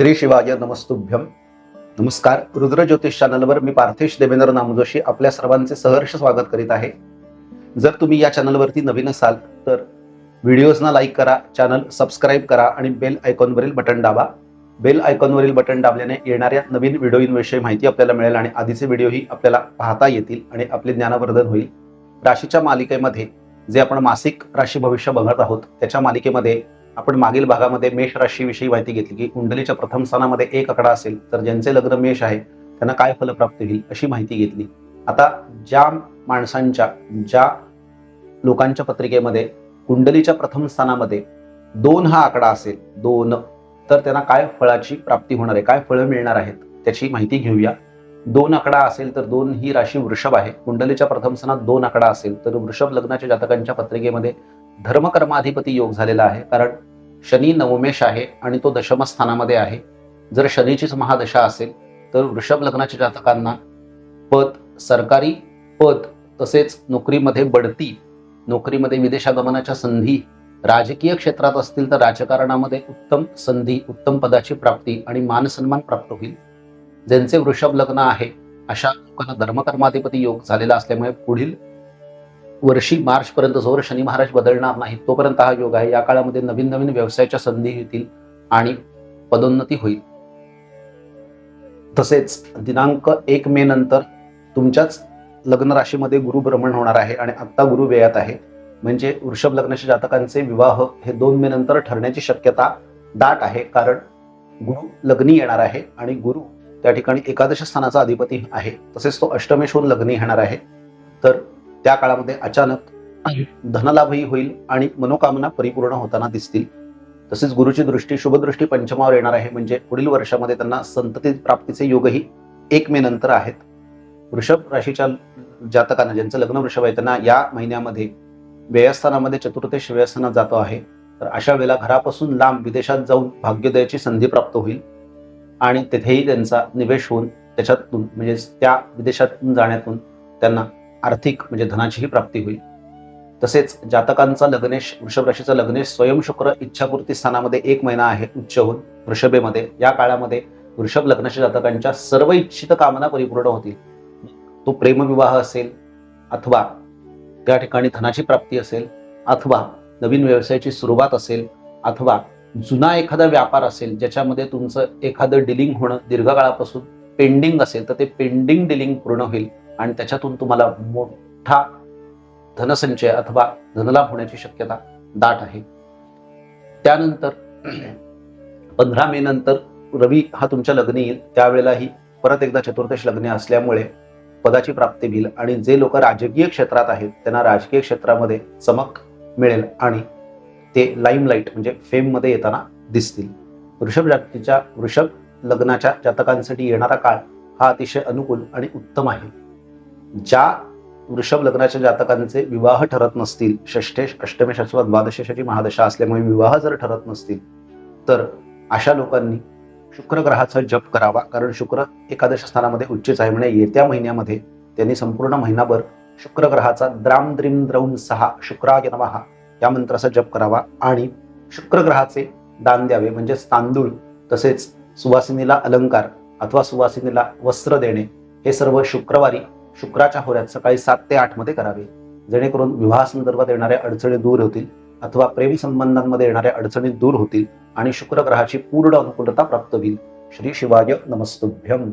श्री शिवाय नमस्तुभ्यम नमस्कार. रुद्र ज्योतिष चॅनलवर मी पार्थेश देवेंद्र नामजोशी आपल्या सर्वांचे सहर्ष स्वागत करीत आहे. जर तुम्ही या चॅनलवरती नवीन असाल तर व्हिडिओजना लाईक करा चॅनल सबस्क्राईब करा आणि बेल आयकॉनवरील बटन दाबा. बेल आयकॉनवरील बटन दाबल्याने येणाऱ्या नवीन व्हिडिओंविषयी माहिती आपल्याला मिळेल आणि आधीचे व्हिडिओही आपल्याला पाहता येतील आणि आपले ज्ञानवर्धन होईल. राशीच्या मालिकेमध्ये जे आपण मासिक राशी भविष्य बघत आहोत त्याच्या मालिकेमध्ये आपण मागील भागामध्ये मेष राशीविषयी माहिती घेतली की कुंडलीच्या प्रथम स्थानामध्ये एक आकडा असेल तर ज्यांचे लग्न मेष आहे त्यांना काय फलप्राप्ती होईल अशी माहिती घेतली. आता ज्या माणसांच्या ज्या लोकांच्या पत्रिकेमध्ये कुंडलीच्या प्रथम स्थानामध्ये दोन हा आकडा असेल दोन तर त्यांना काय फळाची प्राप्ती होणार आहे काय फळं मिळणार आहेत त्याची माहिती घेऊया. दोन आकडा असेल तर दोन ही राशी वृषभ आहे. कुंडलीच्या प्रथम स्थानात दोन आकडा असेल तर वृषभ लग्नाच्या जातकांच्या पत्रिकेमध्ये धर्मकर्माधिपती योग झालेला आहे. कारण शनी नवमेश आहे आणि तो दशमस्थानामध्ये आहे. जर शनीचीच महादशा असेल तर वृषभ लग्नाच्या जातकांना पद सरकारी पद तसेच नोकरीमध्ये बढती नोकरीमध्ये विदेशागमनाच्या संधी राजकीय क्षेत्रात असतील तर राजकारणामध्ये उत्तम संधी उत्तम पदाची प्राप्ती आणि मान सन्मान प्राप्त होईल. ज्यांचे वृषभ लग्न आहे अशा लोकांना धर्मकर्माधिपती योग झालेला असल्यामुळे पुढील वर्षी मार्चपर्यंत जोवर शनी महाराज बदलणार नाही तोपर्यंत हा योग आहे. या काळामध्ये नवीन नवीन व्यवसायाच्या संधी येतील आणि पदोन्नती होईल. तसेच दिनांक एक मे नंतर तुमच्याच लग्न राशीमध्ये गुरु भ्रमण होणार आहे आणि आत्ता गुरु व्ययात आहे. म्हणजे वृषभ लग्नाच्या जातकांचे विवाह हे दोन मे नंतर ठरण्याची शक्यता दाट आहे कारण गुरु लग्नी येणार आहे आणि गुरु त्या ठिकाणी एकादश स्थानाचा अधिपती आहे. तसेच तो अष्टमेशहून लग्नी येणार आहे. तर त्या काळामध्ये अचानक धनलाभही होईल आणि मनोकामना परिपूर्ण होताना दिसतील. तसेच गुरुची दृष्टी शुभदृष्टी पंचमावर येणार आहे. म्हणजे पुढील वर्षामध्ये त्यांना संतती प्राप्तीचे योगही एक मे नंतर आहेत. वृषभ राशीच्या जातकांना ज्यांचं लग्न वृषभ आहे त्यांना या महिन्यामध्ये व्ययस्थानामध्ये चतुर्थेश व्ययस्थानात जातो आहे. तर अशा वेळेला घरापासून लांब विदेशात जाऊन भाग्योदयाची संधी प्राप्त होईल आणि तेथेही त्यांचा निवेश होऊन त्याच्यातून म्हणजे त्या विदेशातून जाण्यातून त्यांना आर्थिक म्हणजे धनाचीही प्राप्ती होईल. तसेच जातकांचा लग्नेश वृषभ राशीचा लग्नेश स्वयंशुक्र इच्छापूर्ती स्थानामध्ये एक महिना आहे उच्च होऊन वृषभेमध्ये. या काळामध्ये वृषभ लग्नाच्या जातकांच्या सर्व इच्छित कामना परिपूर्ण होतील. तो प्रेमविवाह असेल अथवा त्या ठिकाणी धनाची प्राप्ती असेल अथवा नवीन व्यवसायाची सुरुवात असेल अथवा जुना एखादा व्यापार असेल ज्याच्यामध्ये तुमचं एखादं डिलिंग होणं दीर्घकाळापासून पेंडिंग असेल तर ते पेंडिंग डिलिंग पूर्ण होईल. आणि त्याच्यातून तुम्हाला मोठा धनसंचय अथवा धनलाभ होण्याची शक्यता दाट आहे. त्यानंतर पंधरा मे नंतर रवी हा तुमच्या लग्नी येईल. त्यावेळेलाही परत एकदा चतुर्दश लग्न असल्यामुळे पदाची प्राप्ती होईल आणि जे लोक राजकीय क्षेत्रात आहेत त्यांना राजकीय क्षेत्रामध्ये चमक मिळेल आणि ते लाईमलाईट म्हणजे फेममध्ये येताना दिसतील. वृषभ जातीच्या वृषभ लग्नाच्या जातकांसाठी येणारा काळ हा अतिशय अनुकूल आणि उत्तम आहे. ज्या वृषभ लग्नाच्या जातकांचे विवाह ठरत नसतील षष्ठेश अष्टमेश अथवा द्वादशेशाची महादशा असल्यामुळे विवाह जर ठरत नसतील तर अशा लोकांनी शुक्र ग्रहाचा जप करावा. कारण शुक्र एकादश स्थानामध्ये उच्चच आहे. म्हणजे येत्या महिन्यामध्ये त्यांनी संपूर्ण महिनाभर शुक्र ग्रहाचा द्राम द्रिम द्रौम सहा शुक्राय नमहा या मंत्राचा जप करावा आणि शुक्र ग्रहाचे दान द्यावे. म्हणजेच तांदूळ तसेच सुवासिनीला अलंकार अथवा सुवासिनीला वस्त्र देणे हे सर्व शुक्रवारी शुक्राच्या होऱ्यात सकाळी सात ते आठमध्ये करावे. जेणेकरून विवाहासंदर्भात येणाऱ्या अडचणी दूर होतील अथवा प्रेम संबंधांमध्ये येणाऱ्या अडचणी दूर होतील आणि शुक्र ग्रहाची पूर्ण अनुकूलता प्राप्त होईल. श्री शिवाय नमस्तुभ्यम.